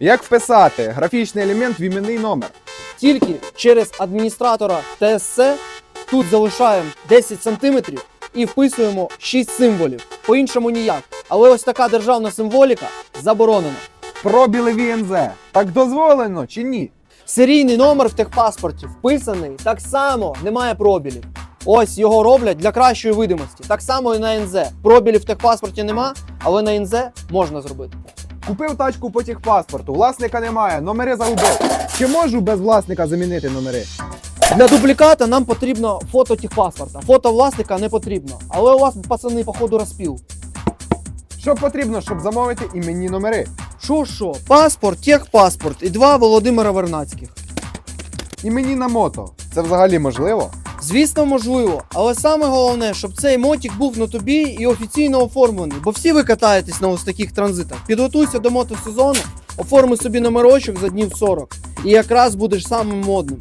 Як вписати графічний елемент в іменний номер? Тільки через адміністратора ТСЦ тут залишаємо 10 см і вписуємо 6 символів. По-іншому ніяк. Але ось така державна символіка заборонена. Пробіли ВНЗ. Так дозволено чи ні? Серійний номер в техпаспорті вписаний так само, немає пробілів. Ось його роблять для кращої видимості. Так само і на НЗ. Пробілів в техпаспорті нема, але на НЗ можна зробити. Купив тачку по техпаспорту, власника немає, номери загубив. Чи можу без власника замінити номери? Для дубліката нам потрібно фото техпаспорта. Фото власника не потрібно. Але у вас, пацани, походу, розпіл. Що потрібно, щоб замовити іменні номери? Що що? Паспорт, техпаспорт і два Володимира Вернацьких. Імені на мото. Це взагалі можливо? Звісно, можливо, але саме головне, щоб цей мотик був на тобі і офіційно оформлений, бо всі ви катаєтесь на ось таких транзитах. Підготуйся до мотосезону, оформи собі номерочок за днів 40 і якраз будеш самим модним.